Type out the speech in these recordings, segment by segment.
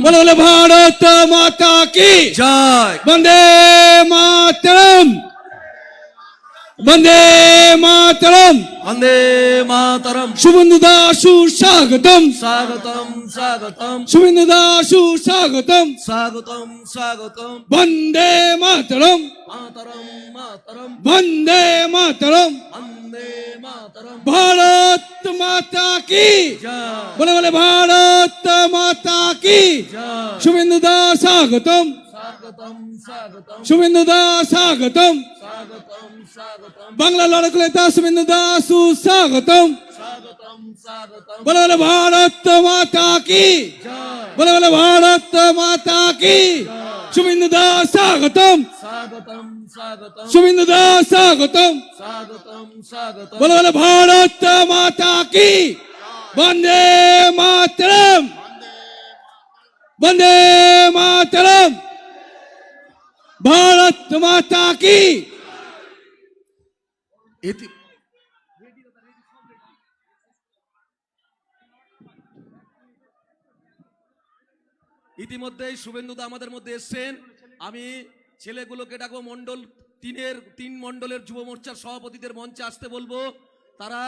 বলে বলে ভারত মাতা কি? জয়। বন্দে মাতরম। বন্দে মাতরম। বন্দে মাতরম। শুভেন্দু দাসু স্বাগতম। স্বাগতম স্বাগতম। শুভেন্দু দাসু স্বাগতম। স্বাগতম স্বাগতম। বন্দে মাতরম। মাতরম মাতরম। বন্দে মাতরম। বন্দে ভারত মাতা কি? বলে বলে ভারত মাতা কি? শুভেন্দু দাস স্বাগতম। শুভেন্দু দাস স্বাগতম। বাংলা লড়ক নেতা শুভেন্দু দাস সুস্বাগতম স্বাগতম স্বাগতম। বলে বলে ভারত মাতা কি? বলে বলে ভারত মাতা কি? শুভেন্দু দাস স্বাগতম। শুভেন্দু দাস স্বাগতম। বলে বলে ভারত মাতা কি? বন্দে মাতরম। বন্দে মাতরম। ভারত মাতা কি? ইতিমধ্যেই শুভেন্দুদা আমাদের মধ্যে এসছেন। আমি ছেলেগুলোকে ডাকবো মন্ডল তিনের, তিন মন্ডলের যুব মোর্চার সভাপতিদের মঞ্চে আসতে বলব। তারা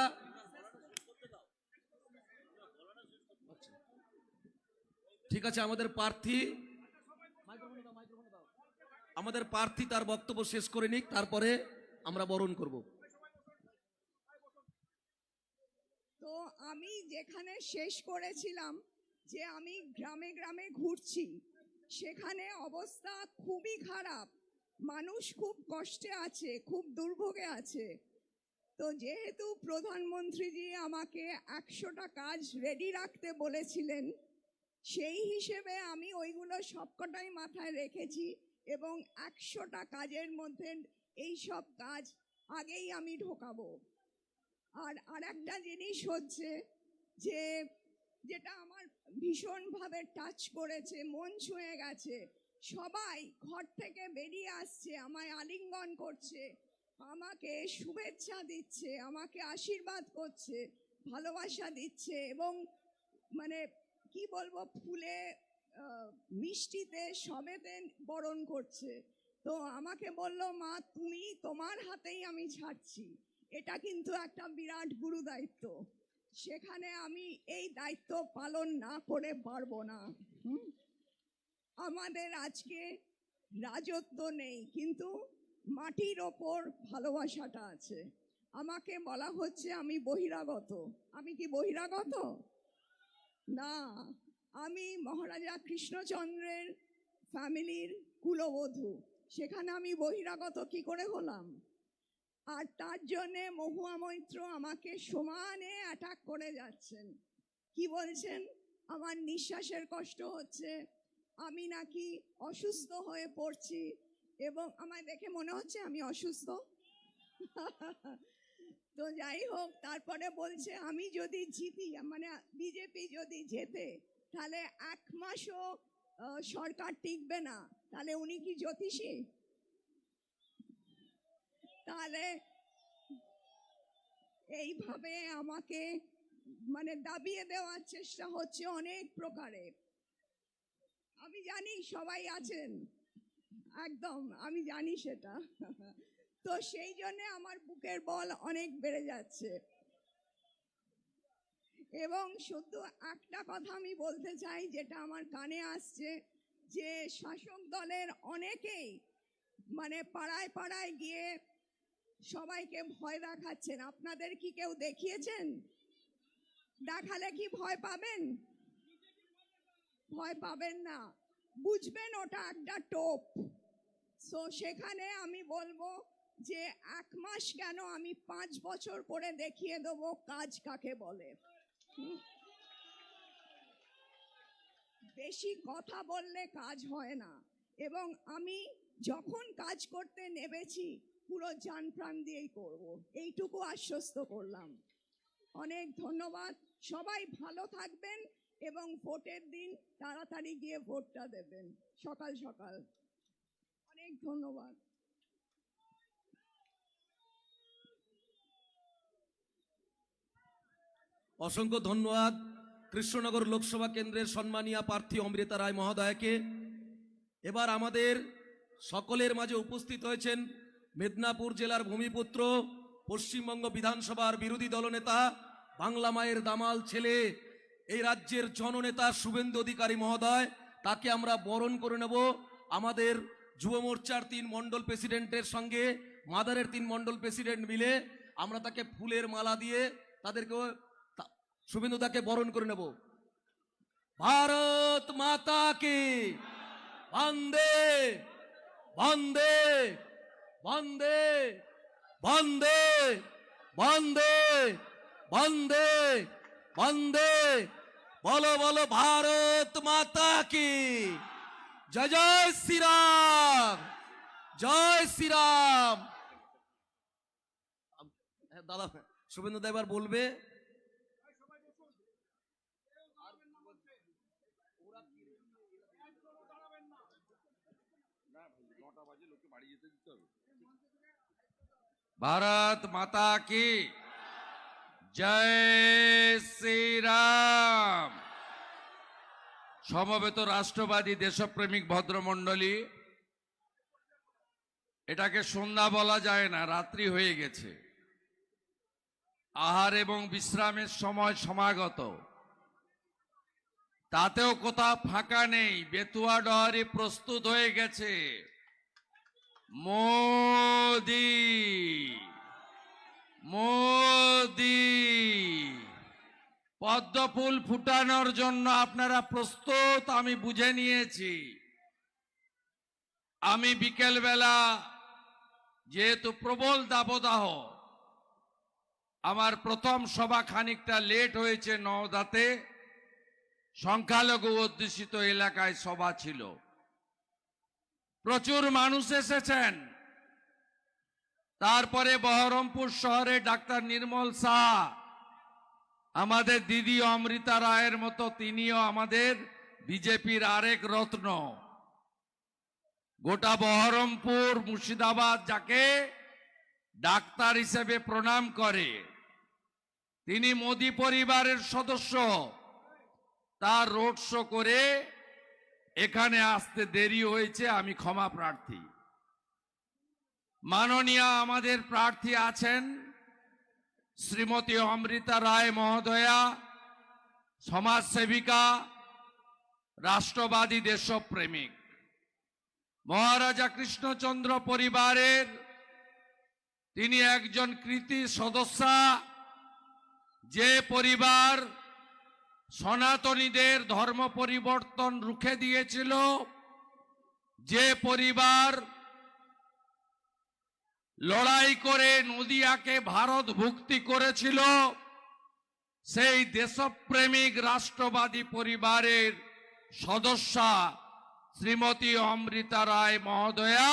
ঠিক আছে, আমাদের প্রার্থী আমাদের প্রার্থী তার বক্তব্য শেষ করে নিক, তারপরে আমরা বরণ করব। তো আমি যেখানে শেষ করেছিলাম যে আমি গ্রামে গ্রামে ঘুরছি, সেখানে অবস্থা খুবই খারাপ। মানুষ খুব কষ্টে আছে, খুব দুর্ভোগে আছে। তো যেহেতু প্রধানমন্ত্রীজি আমাকে একশোটা কাজ রেডি রাখতে বলেছিলেন, সেই হিসেবে আমি ওইগুলো সবকটাই মাথায় রেখেছি এবং একশোটা কাজের মধ্যে এই সব কাজ আগেই আমি ঢোকাবো। আর আর একটা জিনিস হচ্ছে যে, যেটা আমার ভীষণভাবে টাচ করেছে, মন ছুঁয়ে গেছে। সবাই ঘর থেকে বেরিয়ে আসছে, আমায় আলিঙ্গন করছে, আমাকে শুভেচ্ছা দিচ্ছে, আমাকে আশীর্বাদ করছে, ভালোবাসা দিচ্ছে এবং মানে কি বলব, ফুলে মিষ্টিতে, সবেতে বরণ করছে। তো আমাকে বলল, মা, তুমি তোমার হাতেই আমি ছাড়ছি। এটা কিন্তু একটা বিরাট গুরু দায়িত্ব সেখানে আমি এই দায়িত্ব পালন না করে পারব না? আমাদের আজকে রাজত্ব নেই, কিন্তু মাটির ওপর ভালোবাসাটা আছে। আমাকে বলা হচ্ছে আমি বহিরাগত। আমি কি বহিরাগত? না, আমি মহারাজা কৃষ্ণচন্দ্রের ফ্যামিলির কুলবধূ। সেখানে আমি বহিরাগত কি করে হলাম? আর তার জন্যে মহুয়া মৈত্র আমাকে সমানে অ্যাটাক করে যাচ্ছেন। কি বলছেন? আমার নিঃশ্বাসের কষ্ট হচ্ছে। আমি নাকি অসুস্থ হয়ে পড়ছি এবং আমায় দেখে মনে হচ্ছে আমি অসুস্থ। তো যাই হোক, তারপরে বলছে, আমি যদি জিতি মানে বিজেপি যদি জেতে, তাহলে এক মাসও সরকার টিকবে না। তাহলে উনি কি জ্যোতিষী? তাহলে এইভাবে আমাকে মানে দাবিয়ে দেওয়ার চেষ্টা হচ্ছে অনেক প্রকারে। আমি জানি সবাই আছেন, একদম আমি জানি সেটা। তো সেই জন্য আমার বুকের বল অনেক বেড়ে যাচ্ছে। এবং শুধু একটা কথা আমি বলতে চাই, যেটা আমার কানে আসছে, যে শাসক দলের অনেকেই মানে পাড়ায় পাড়ায় গিয়ে সবাইকে ভয় দেখাচ্ছেন। আপনাদের কি কেউ দেখিয়েছেন? দেখালে কি ভয় পাবেন? ভয় পাবেন না। বুঝবেন ওটা একটা টোপ। সো সেখানে আমি বলব যে এক মাস কেন আমি পাঁচ বছর করে দেখিয়ে দেবো কাজ কাকে বলে? বেশি কথা বললে কাজ হয় না। এবং আমি যখন কাজ করতে নেবেছি পুরো জান প্রাণ দিয়েই করব। এইটুকু আশ্বস্ত করলাম। অনেক ধন্যবাদ। সবাই ভালো থাকবেন এবং ভোটের দিন তাড়াতাড়ি গিয়ে ভোটটা দেবেন। সকাল সকাল। অনেক ধন্যবাদ। অসংখ্য ধন্যবাদ কৃষ্ণনগর লোকসভা কেন্দ্রের সম্মানীয় প্রার্থী অমৃতা রায় মহোদয়কে। এবার আমাদের সকলের মাঝে উপস্থিত হয়েছেন মেদিনীপুর জেলার ভূমিপুত্র, পশ্চিমবঙ্গ বিধানসভার বিরোধী দলনেতা, বাংলা মায়ের দামাল ছেলে, এই রাজ্যের জননেতা শুভেন্দু অধিকারী মহোদয়, তাকে আমরা বরণ করে নেব। আমাদের যুব মোর্চার তিন মণ্ডল প্রেসিডেন্টের সঙ্গে, মাদারের তিন মণ্ডল প্রেসিডেন্ট মিলে আমরা তাকে ফুলের মালা দিয়ে তাদেরকে শুভেন্দু তাকে বরণ করে নেব। ভারত মাতা কি বন্দে বন্দে। বন্দে বন্দে বন্দে বন্দে বন্দে। বলো বলো ভারত মাতা কি? জয় জয় শ্রীরাম জয় শ্রীরাম। হ্যাঁ, দাদা শুভেন্দু দা এবার বলবে। भारत माता की জয় শ্রীরাম সমবেত রাষ্ট্রবাদী দেশপ্রেমিক ভদ্রমণ্ডলী এটাকে সন্ধ্যা বলা যায় না রাত্রি হয়ে গেছে আহার এবং বিশ্রামের সময় সমাগত তাতেও কোথাও ফাঁকা নেই বেতুয়া ডহারি প্রস্তুত হয়ে গেছে মোদি। মোদি। পদ্ম ফুল ফুটানোর জন্য আপনারা প্রস্তুত, আমি বুঝে নিয়েছি। আমি বিকেলবেলা যেহেতু প্রবল দাবদাহ, আমার প্রথম সভা খানিকটা লেট হয়েছে নওদাতে, সংখ্যালঘু অধ্যুষিত এলাকায় সভা ছিল। প্রচুর মানুষ এসেছেন। তারপরে বহরমপুর শহরে ডাক্তার নির্মল শাহ, আমাদের দিদি অমৃতা রায়ের মতো তিনিও আমাদের বিজেপির আরেক রত্ন। গোটা বহরমপুর মুর্শিদাবাদ যাকে ডাক্তার হিসেবে প্রণাম করে। তিনি মোদি পরিবারের সদস্য। তার রোড শো করে এখানে আসতে দেরি হয়েছে, আমি ক্ষমা প্রার্থী। মাননীয় আমাদের প্রার্থী আছেন শ্রীমতী অমৃতা রায় মহোদয়া, সমাজসেবিকা, রাষ্ট্রবাদী দেশপ্রেমিক। মহারাজা কৃষ্ণচন্দ্র পরিবারের তিনি একজন কৃতি সদস্যা, যে পরিবার সনাতনীদের ধর্ম পরিবর্তন রুখে দিয়েছিল। যে পরিবার লড়াই করে নদিয়াকে ভারত ভুক্তি করেছিল, সেই দেশপ্রেমিক রাষ্ট্রবাদী পরিবারের সদস্যা শ্রীমতী অমৃতা রায় মহোদয়া,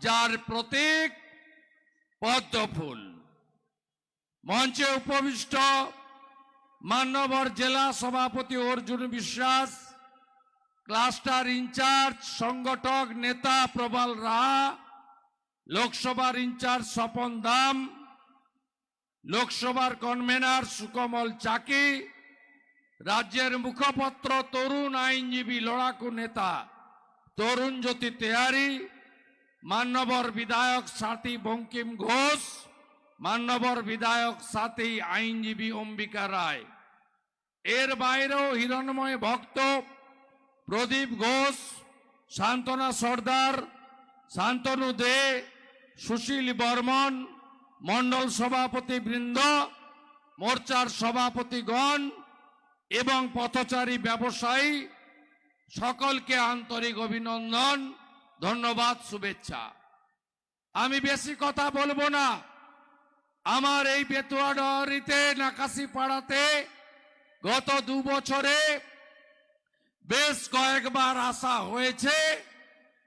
যার প্রতীক পদ্মফুল। মঞ্চে উপবিষ্ট মান্যবর জেলা সভাপতি অর্জুন বিশ্বাস, ক্লাস্টার ইনচার্জ, সংগঠক নেতা প্রবাল রাহা, লোকসভার ইনচার্জ স্বপন দাম, লোকসভার কনভেনার সুকমল চাকি, রাজ্যের মুখপত্র তরুণ আইনজীবী লড়াকু নেতা তরুণ জ্যোতি তেয়ারি, মান্যবর বিধায়ক সাথী বঙ্কিম ঘোষ, মান্যবর বিধায়ক সাথী আইনজীবী অম্বিকা রায়। এর বাইরেও হিরণময় ভক্ত প্রদীপ ঘোষ শান্তনা সর্দার, শান্তনু দে, সুশীল বর্মন, মণ্ডল সভাপতি বৃন্দ মোর্চার সভাপতিগণ এবং পথচারী ব্যবসায়ী, সকলকে আন্তরিক অভিনন্দন, ধন্যবাদ, শুভেচ্ছা। আমি বেশি কথা বলব না। আমার এই বেতুয়া ডহরিতে নাকাশি পাড়াতে গত দু বছরে বেশ কয়েকবার আসা হয়েছে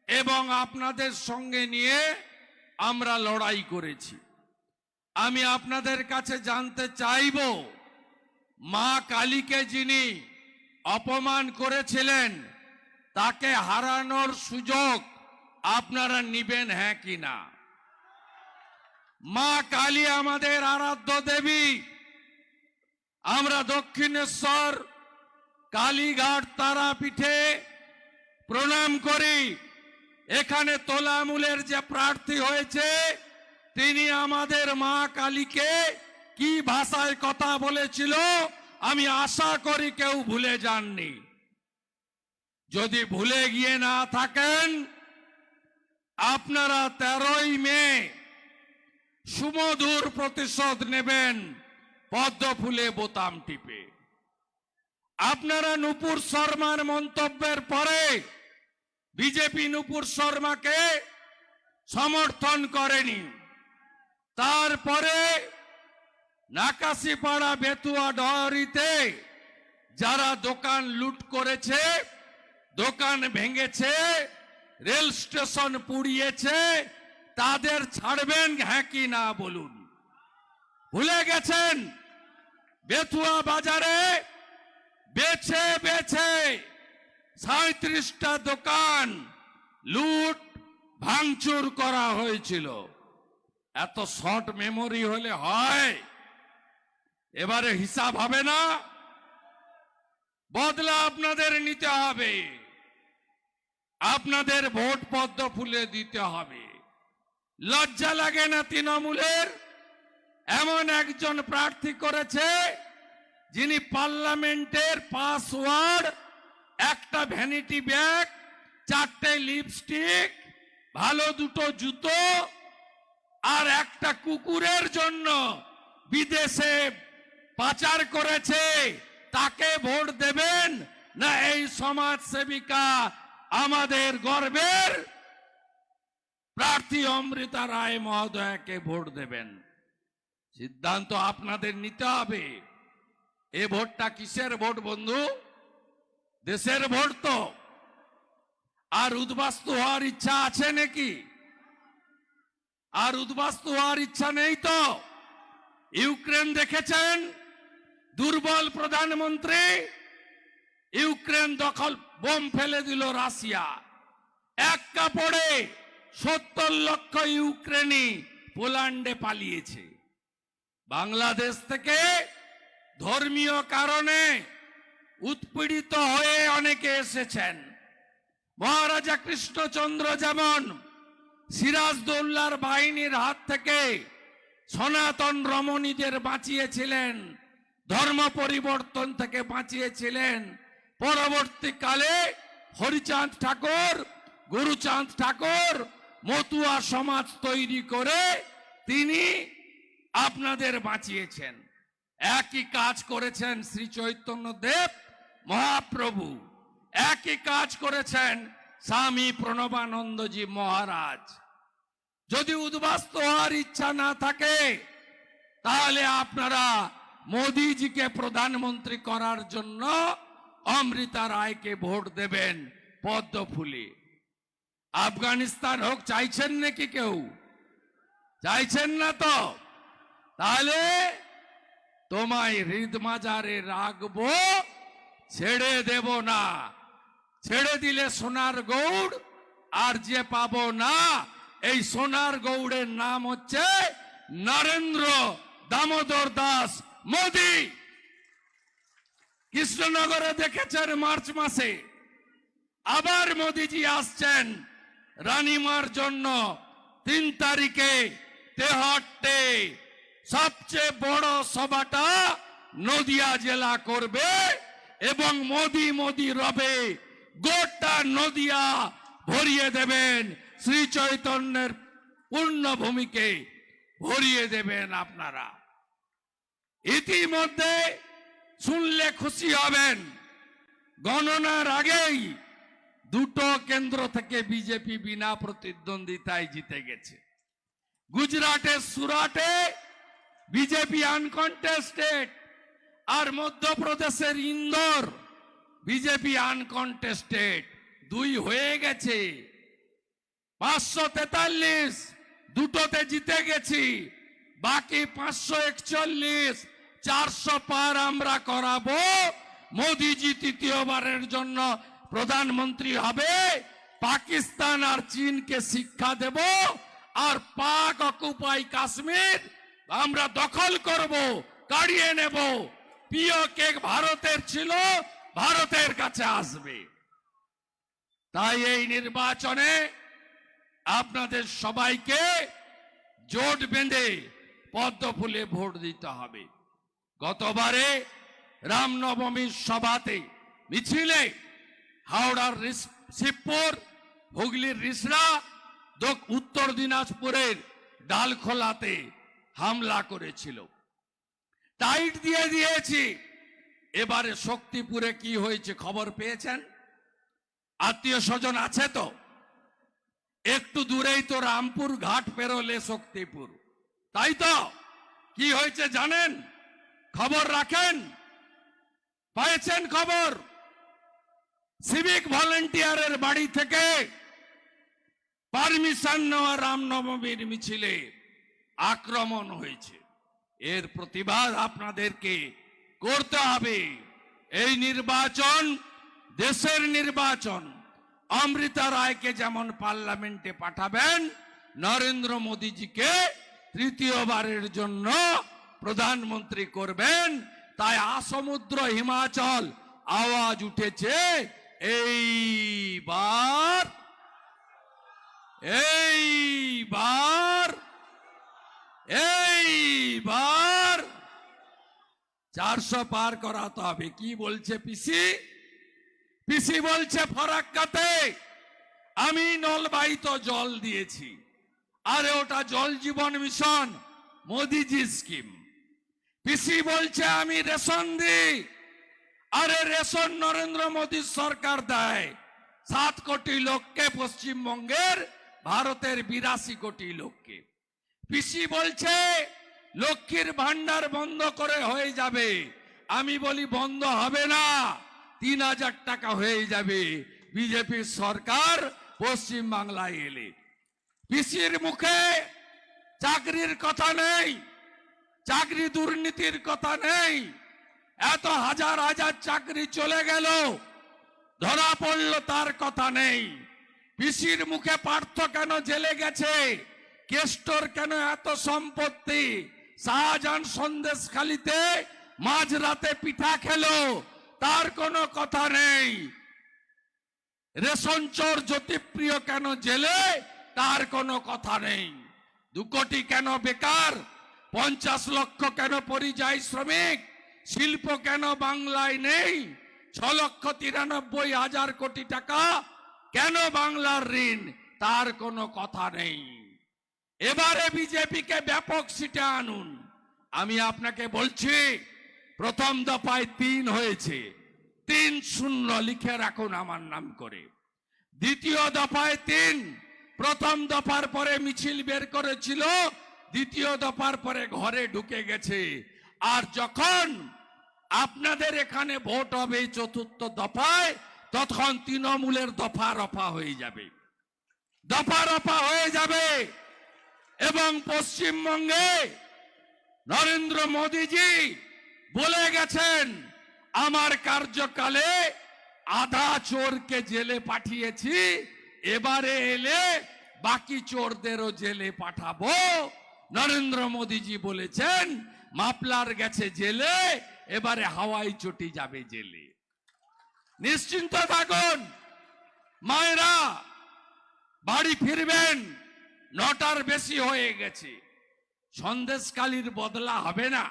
এবং আপনাদের সঙ্গে নিয়ে আমরা লড়াই করেছি। আমি আপনাদের কাছে জানতে চাইব, মা কালীকে যিনি অপমান করেছিলেন, তাকে হারানোর সুযোগ আপনারা নিবেন হ্যাঁ কি না? মা কালী আমাদের আরাধ্য দেবী আমরা দক্ষিণেশ্বর, কালীঘাট তারাপীঠে প্রণাম করি। এখানে তোলামূলের যে প্রার্থী হয়েছে, তিনি আমাদের মা কালীকে কি ভাষায় কথা বলেছিল, আমি আশা করি কেউ ভুলে যাননি। যদি ভুলে গিয়ে না থাকেন, আপনারা তেরোই মে সুমধুর প্রতিশোধ নেবেন। পদ্ম ফুলে বোতাম টিপে। আপনারা নুপুর শর্মার মন্তব্যের পরে বিজেপি নুপুর শর্মাকে সমর্থন করেনি। তারপরে নাকাশিপাড়া বেতুয়া ডহরিতে যারা দোকান লুট করেছে, দোকান ভেঙেছে, রেল স্টেশন পুড়িয়েছে, তাদের ছাড়বেন হ্যাঁ কি না বলুন। ভুলে গেছেন? বেথুয়া বাজারে বেছে বেছে সাঁত্রিশটা দোকান লুট, ভাঙচুর করা হয়েছিল। এত শর্ট মেমোরি হলে হয়, এবারে হিসাব হবে না? বদলা আপনাদের নিতে হবে। আপনাদের ভোট পদ্ম ফুলে দিতে হবে। লজ্জা লাগে না তৃণমূলের? এমন একজন প্রার্থী করেছে যিনি পার্লামেন্টের পাসওয়ার্ড, একটা ভ্যানিটি ব্যাগ, চারটে লিপস্টিক, ভালো দুটো জুতো আর একটা কুকুরের জন্য বিদেশে পাচার করেছে। তাকে ভোট দেবেন না এই সমাজ সেবিকা আমাদের গর্বের? প্রার্থী অমৃতা রায় মহোদয়াকে ভোট দেবেন। সিদ্ধান্ত আপনাদের নিতে হবে। এ ভোটটা কিসের ভোট বন্ধু? দেশের ভোট তো। আর উদ্বাস্তু হওয়ার ইচ্ছা আছে নাকি? আর উদ্বাস্তু হওয়ার ইচ্ছা নেই তো। ইউক্রেন দেখেছেন? দুর্বল প্রধানমন্ত্রী, ইউক্রেন দখল বোম ফেলে দিল রাশিয়া। এক কাপড়ে সত্তর লক্ষ ইউক্রেনি পোল্যান্ডে পালিয়েছে। বাংলাদেশ থেকে ধর্মীয় কারণে উৎপীড়িত হয়ে অনেকে এসেছেন। মহারাজা কৃষ্ণচন্দ্র যেমন সিরাজদৌল্লার বাহিনীর হাত থেকে সনাতন রমণীদের বাঁচিয়েছিলেন, ধর্ম পরিবর্তন থেকে বাঁচিয়েছিলেন, পরবর্তীকালে হরিচাঁদ ঠাকুর, গুরুচাঁদ ঠাকুর মতুয়া সমাজ তৈরি করে তিনি আপনাদের বাঁচিয়েছেন। একই কাজ করেছেন শ্রী চৈতন্য দেব মহাপ্রভু। একই কাজ করেছেন স্বামী প্রণবানন্দজি মহারাজ। যদি উদ্বাস্ত হওয়ার ইচ্ছা না থাকে, তাহলে আপনারা মোদিজিকে প্রধানমন্ত্রী করার জন্য অমৃতা রায়কে ভোট দেবেন পদ্ম ফুলে আফগানিস্তান হোক, চাইছেন নাকি কেউ? চাইছেন না তো? তাহলে তোমায় হৃদ মাজারে রাখব, ছেড়ে দেব না। ছেড়ে দিলে সোনার গৌড়, আর যে পাবো না, এই সোনার গৌড়ের নাম হচ্ছে নরেন্দ্র দামোদর দাস মোদি। কৃষ্ণনগরে দেখেছেন মার্চ মাসে, আবার মোদিজি আসছেন রানিমার জন্য। তিন তারিখে তেহট্টে সবচেয়ে বড় সভাটা নদিয়া জেলা করবে এবং মোদি মোদি রবে। গোটা নদিয়া ভরিয়ে দেবেন। শ্রী চৈতন্যের পূর্ণভূমিকে ভরিয়ে দেবেন আপনারা। ইতিমধ্যে শুনলে খুশি হবেন। গণনার আগেই দুটো কেন্দ্র থেকে বিজেপি বিনা প্রতিদ্বন্দ্বিতায় জিতে গেছে। গুজরাটের সুরাটে বিজেপি আনকন্টেস্টেড আর মধ্যপ্রদেশের ইন্দোর বিজেপি আনকন্টেস্টেড দুই হয়ে গেছে। পাঁচশো তেতাল্লিশ, দুটোতে জিতে গেছি। বাকি পাঁচশো একচল্লিশ, চারশো পার আমরা করাবো। মোদিজি তৃতীয়বারের জন্য প্রধানমন্ত্রী হবে। পাকিস্তান আর চীনকে শিক্ষা দেব। আর পাক অকুপাই কাশ্মীর আমরা দখল করব, কাড়িয়ে নেব। পিও কেক ভারতের ছিল, ভারতের কাছে আসবে। তাই এই নির্বাচনে আপনাদের সবাইকে জোট বেঁধে পদ্ম ফুলে ভোট দিতে হবে। গতবারে রামনবমীর সভাতে মিছিলে হাওড়ার শিবপুর, হুগলির রিসরা উত্তর দিনাজপুরের ডালখোলাতে হামলা করেছিল। টাইট দিয়ে দিয়েছি। এবারে শক্তিপুরে কি হয়েছে খবর পেয়েছেন? আত্মীয় স্বজন আছে তো? একটু দূরেই তো রামপুর ঘাট পেরোলে শক্তিপুর। তাই তো? কি হয়েছে জানেন? খবর রাখেন? পেয়েছেন খবর? সিভিক ভলেন্টিয়ারের বাড়ি থেকে পারমিশন নেওয়া রামনবমীর মিছিলে। আক্রমণ হয়েছে। এর প্রতিবাদ আপনাদেরকে করতে হবে। এই নির্বাচন, দেশের নির্বাচন, অমৃতা রায়কে যেমন পার্লামেন্টে পাঠাবেন, নরেন্দ্র মোদীজিকে তৃতীয়বারের জন্য প্রধানমন্ত্রী করবেন। তাই আসমুদ্র হিমাচল আওয়াজ উঠেছে। এইবার এইবার চারশো পার করাতে হবে। কি বলছে পিসি? পিসি বলছে, ফরাক্কাতে, আমি নলবাহিত জল দিয়েছি। আরে, ওটা জল জীবন মিশন, মোদিজি স্কিম। পিসি বলছে, আমি রেশন দিই। আরে, রেশন নরেন্দ্র মোদী সরকার দেয়। সাত কোটি লোককে পশ্চিমবঙ্গের, ভারতের বিরাশি কোটি লোককে। পিসি বলছে লক্ষ্মীর ভান্ডার বন্ধ করে হয়ে যাবে। আমি বলি, বন্ধ হবে না। তিন হাজার টাকা হয়ে যাবে। বিজেপির সরকার পশ্চিম বাংলায় এলে। পিসির মুখে চাকরির কথা নেই, চাকরি দুর্নীতির কথা নেই। এত হাজার হাজার চাকরি চলে গেল, ধরা পড়ল তার কথা নেই। পিসির মুখে পার্থ কেন জেলে গেছে? কেষ্টর কেন এত সম্পত্তি? শাহজাহান সন্দেশ খালিতে মাঝ রাতে পিঠা খেলো। তার কোনো কথা নেই। রেশন চোর জ্যোতিপ্রিয় কেন জেলে? তার কোনো কথা নেই। দু কোটি কেন বেকার? পঞ্চাশ লক্ষ কেন পরিযায়ী শ্রমিক? শিল্প কেন বাংলায় নেই? ছ লক্ষ তিরানব্বই হাজার কোটি টাকা কেন বাংলার ঋণ? তার কোনো কথা নেই। এবারে বিজেপিকে ব্যাপক সিটে আনুন। আমি আপনাকে বলছি, প্রথম দফায় তিন হয়েছে। তিন শূন্য লিখে রাখুন আমার নাম করে। দ্বিতীয় দফায় তিন, প্রথম দফার পরে মিছিল বের করেছিল, দ্বিতীয় দফার পরে ঘরে ঢুকে গেছে। আর যখন আপনাদের এখানে ভোট হবে চতুর্থ দফায়, তখন তৃণমূলের দফা রফা হয়ে যাবে। দফা রফা হয়ে যাবে। এবং পশ্চিমবঙ্গে নরেন্দ্র মোদীজি বলে গেছেন, আমার কার্যকালে আধা চোরকে জেলে পাঠিয়েছি, এবারে এলে বাকি চোরদেরও জেলে পাঠাবো। নরেন্দ্র মোদীজি বলেছেন মাপলার গেছে জেলে, এবারে হাওয়াই চটি যাবে জেলে। নিশ্চিন্ত থাকুন, মায়েরা, বাড়ি ফিরবেন। নটার বেশি হয়ে গেছে। সন্দেশকালীর বদলা হবে না।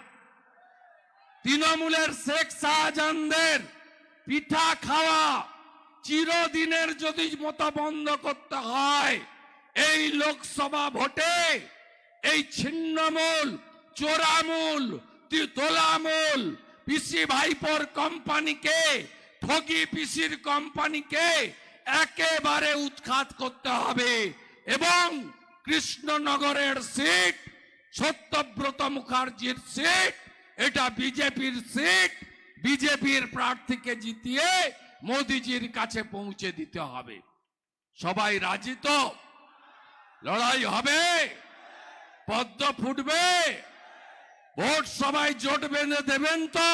তৃণমূলের শেখ শাহজাহানদের পিঠা খাওয়া চিরদিনের যদি মতো বন্ধ করতে হয়, এই লোকসভা ভোটে এই ছিন্নমূল, চোরামূল তোলামূল পিসি ভাইপোর কোম্পানিকে, ঠগি পিসির কোম্পানিকে একেবারে উৎখাত করতে হবে এবং কৃষ্ণনগরের সিট, সত্যব্রত মুখার্জির সিট, এটা বিজেপির সিট। বিজেপির প্রার্থীকে জিতিয়ে মোদিজির কাছে পৌঁছে দিতে হবে। সবাই রাজি তো? লড়াই হবে? পদ্ম ফুটবে? ভোট সবাই জোট বেঁধে দেবেন তো?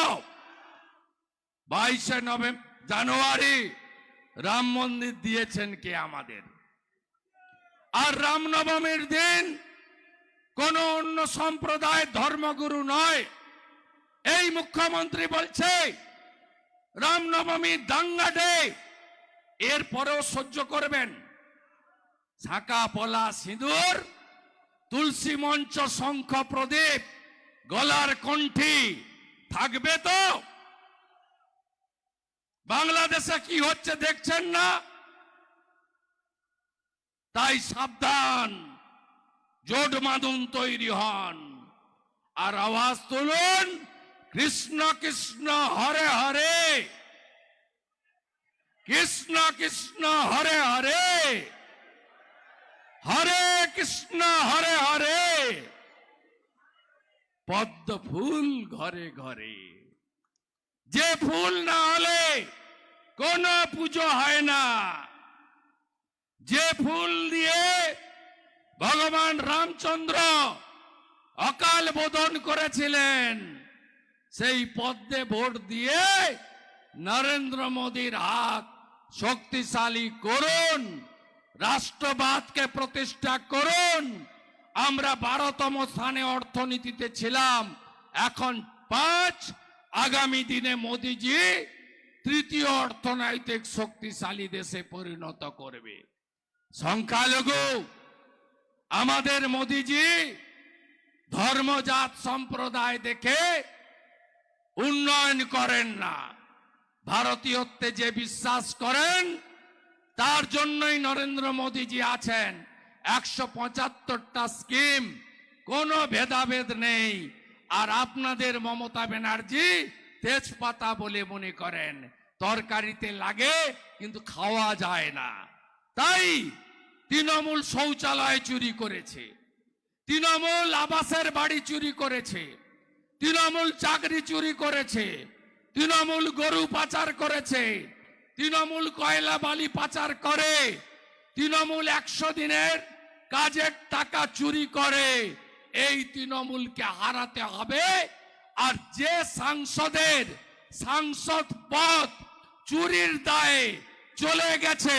বাইশে নভেম্বর জানুয়ারি, রাম মন্দির দিয়েছেন কে আমাদের? আর রামনবমীর দিন কোন অন্য সম্প্রদায় ধর্মগুরু নয়। এই মুখ্যমন্ত্রী বলছে রামনবমী দাঙ্গাডে এরপরেও সহ্য করবেন। ছাকা পলা সিঁদুর, তুলসী মঞ্চ শঙ্খ প্রদীপ, গলার কণ্ঠি থাকবে তো? বাংলাদেশে কি হচ্ছে দেখছেন না? তাই সাবধান। জোট মাদুন তৈরি হন। আর আওয়াজ তুলুন, কৃষ্ণ কৃষ্ণ হরে হরে। কৃষ্ণ কৃষ্ণ হরে হরে। হরে কৃষ্ণ হরে হরে। পদ্ম ফুল ঘরে ঘরে। যে ফুল না হলে কোন পুজো হয় না। যে ফুল দিয়ে ভগবান রামচন্দ্র অকাল বোধন করেছিলেন, সেই পদ্মে ভোট দিয়ে নরেন্দ্র মোদীর হাত শক্তিশালী করুন, রাষ্ট্রবাদকে প্রতিষ্ঠা করুন। আমরা বারোতম স্থানে অর্থনীতিতে ছিলাম, এখন পাঁচ। আগামী দিনে মোদিজি তৃতীয় অর্থনৈতিক শক্তিশালী দেশে পরিণত করবে। সংখ্যালঘু, আমাদের মোদিজি ধর্মজাত সম্প্রদায় দেখে উন্নয়ন করেন না। ভারতীয়ত্বে যে বিশ্বাস করেন, তার জন্যই নরেন্দ্র মোদীজি আছেন। একশো পঁচাত্তরটা স্কিম, কোনো ভেদাভেদ নেই। আর আপনাদের মমতা ব্যানার্জি তেজপাতা বলে মনে করেন। তরকারিতে লাগে, কিন্তু খাওয়া যায় না। তাই তৃণমূল শৌচালয় চুরি করেছে, তৃণমূল আবাসের বাড়ি চুরি করেছে, তৃণমূল চাকরি চুরি করেছে, তৃণমূল গরু পাচার করেছে, তৃণমূল কয়লা বালি পাচার করে, তৃণমূল একশো দিনের কাজের টাকা চুরি করে, এই তৃণমূলকে হারাতে হবে। আর যে সাংসদের সাংসদ পদ চুরির দায়ে চলে গেছে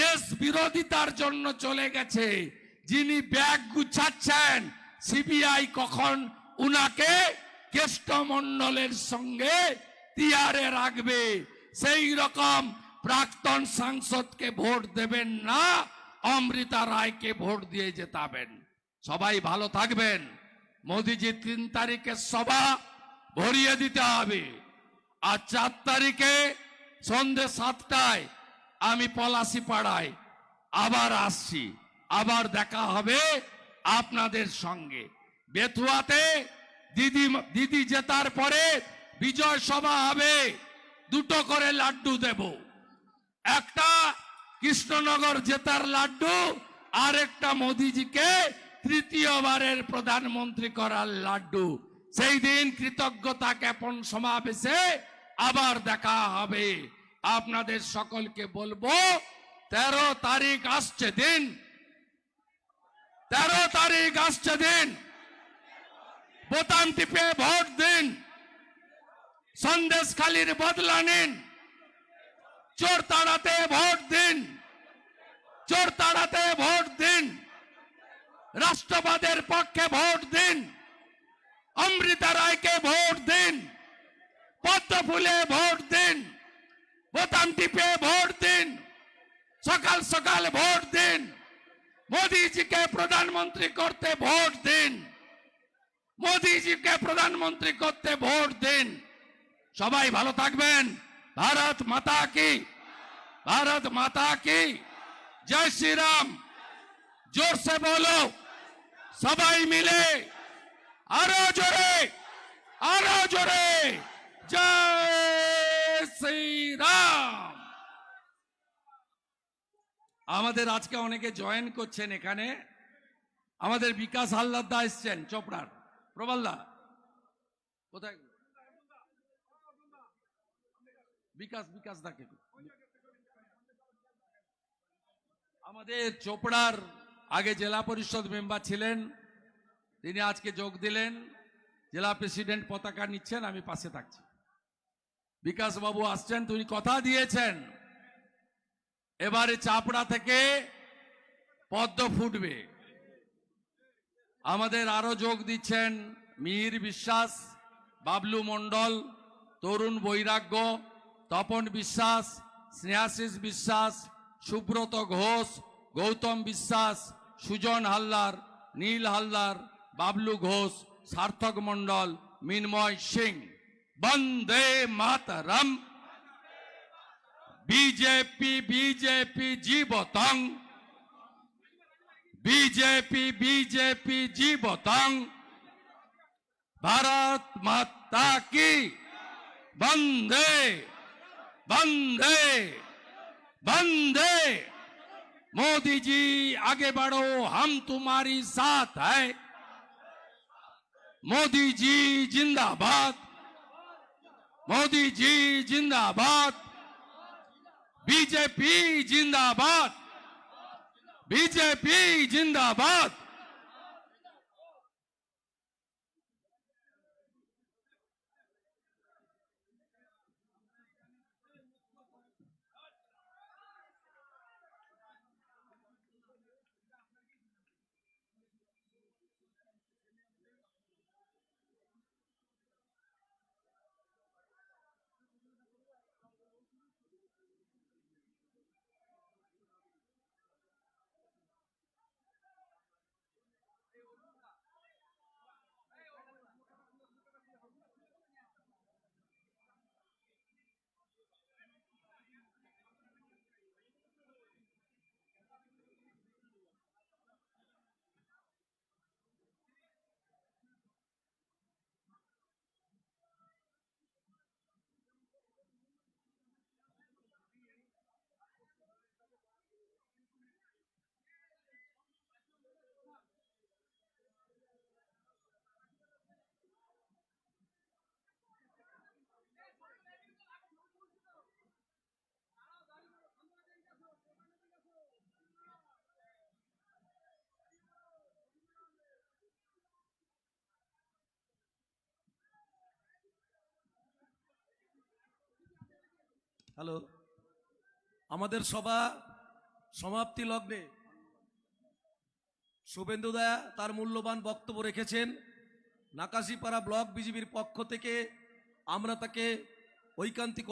দেশ বিরোধিতার জন্য চলে গেছে। যিনি ব্যাগ গুছাচ্ছেন, সিবিআই কখন উনাকে কেষ্টমণ্ডলের সঙ্গে তিয়ারে রাখবে? সেই রকম প্রাক্তন সাংসদকে ভোট দেবেন না, অমৃতা রায়কে ভোট দিয়ে জেতাবেন। সবাই ভালো থাকবেন। মোদিজি তিন তারিখের সভা ভরিয়ে দিতে হবে। আর চার তারিখে সন্ধে সাতটায় আমি পলাশি পাড়ায় আবার আসছি, আবার দেখা হবে আপনাদের সঙ্গে। বেথুয়াতে দিদি দিদি জেতার পরে বিজয় সভা হবে, দুটো করে লাড্ডু দেব। একটা কৃষ্ণনগর জেতার লাড্ডু আর একটা মোদিজিকে তৃতীয়বারের প্রধানমন্ত্রী করার লাড্ডু। সেই দিন কৃতজ্ঞতা জ্ঞাপন সমাবেশে আবার দেখা হবে। আপনাদের সকলকে বলব, তেরো তারিখ আসছে দিন। তেরো তারিখ আসছে দিন। বোতাম টিপে ভোট দিন। সন্দেশ খালির বদলা নিন। চোর তাড়াতে ভোট দিন। চোর তাড়াতে ভোট দিন। রাষ্ট্রবাদের পক্ষে ভোট দিন। অমৃতা রায়কে ভোট দিন। পদ্ম ফুলে ভোট দিন। বোতাম টিপে ভোট দিন। সকাল সকাল ভোট দিন। মোদিজিকে প্রধানমন্ত্রী করতে ভোট দিন। মোদিজিকে প্রধানমন্ত্রী করতে ভোট দিন। সবাই ভালো থাকবেন। ভারত মাতা কি? ভারত মাতা কি? জয় শ্রী রাম জোর সে বলো। সবাই মিলে আরও জোরে আরও জোরে। জয়! শ্রী রাম আমাদের আজকে অনেকে জয়েন করছেন এখানে। আমাদের বিকাশ হালদার দা এসছেন, চোপড়ার। প্রবালদা কোথায়? বিকাশ বিকাশ দাকে। আমাদের চোপড়ার আগে জেলা পরিষদ মেম্বার ছিলেন। তিনি আজকে যোগ দিলেন। জেলা প্রেসিডেন্ট পতাকা নিচ্ছেন, আমি পাশে থাকছি। বিকাশ বাবু আসছেন, তিনি কথা দিয়েছেন। এবারে চাপড়া থেকে পদ্ম ফুটবে। আমাদের আরও যোগ দিচ্ছেন মিহির বিশ্বাস, বাবলু মণ্ডল, তরুণ বৈরাগ্য, তপন বিশ্বাস, স্নেহাশিস বিশ্বাস, সুব্রত ঘোষ, গৌতম বিশ্বাস, সুজন হালদার, নীল হালদার, বাবলু ঘোষ, সার্থক মণ্ডল, মিনময় সিং। वंदे मातरम। बीजेपी बीजेपी जी बोतांग बीजेपी बीजेपी जी बोतांग भारत माता की वंदे वंदे वंदे। मोदी जी आगे बढ़ो, हम तुम्हारी साथ है। मोदी जी जिंदाबाद। मोदी जी जिंदाबाद। बीजेपी जिंदाबाद। बीजेपी जिंदाबाद। হ্যালো? আমাদের সভা সমাপ্তি লগ্নে শুভেন্দু দা তার মূল্যবান বক্তব্য রেখেছেন। নাকাশিপাড়া ব্লক বিজিবির পক্ষ থেকে আমরা তাকে ঐকান্তিক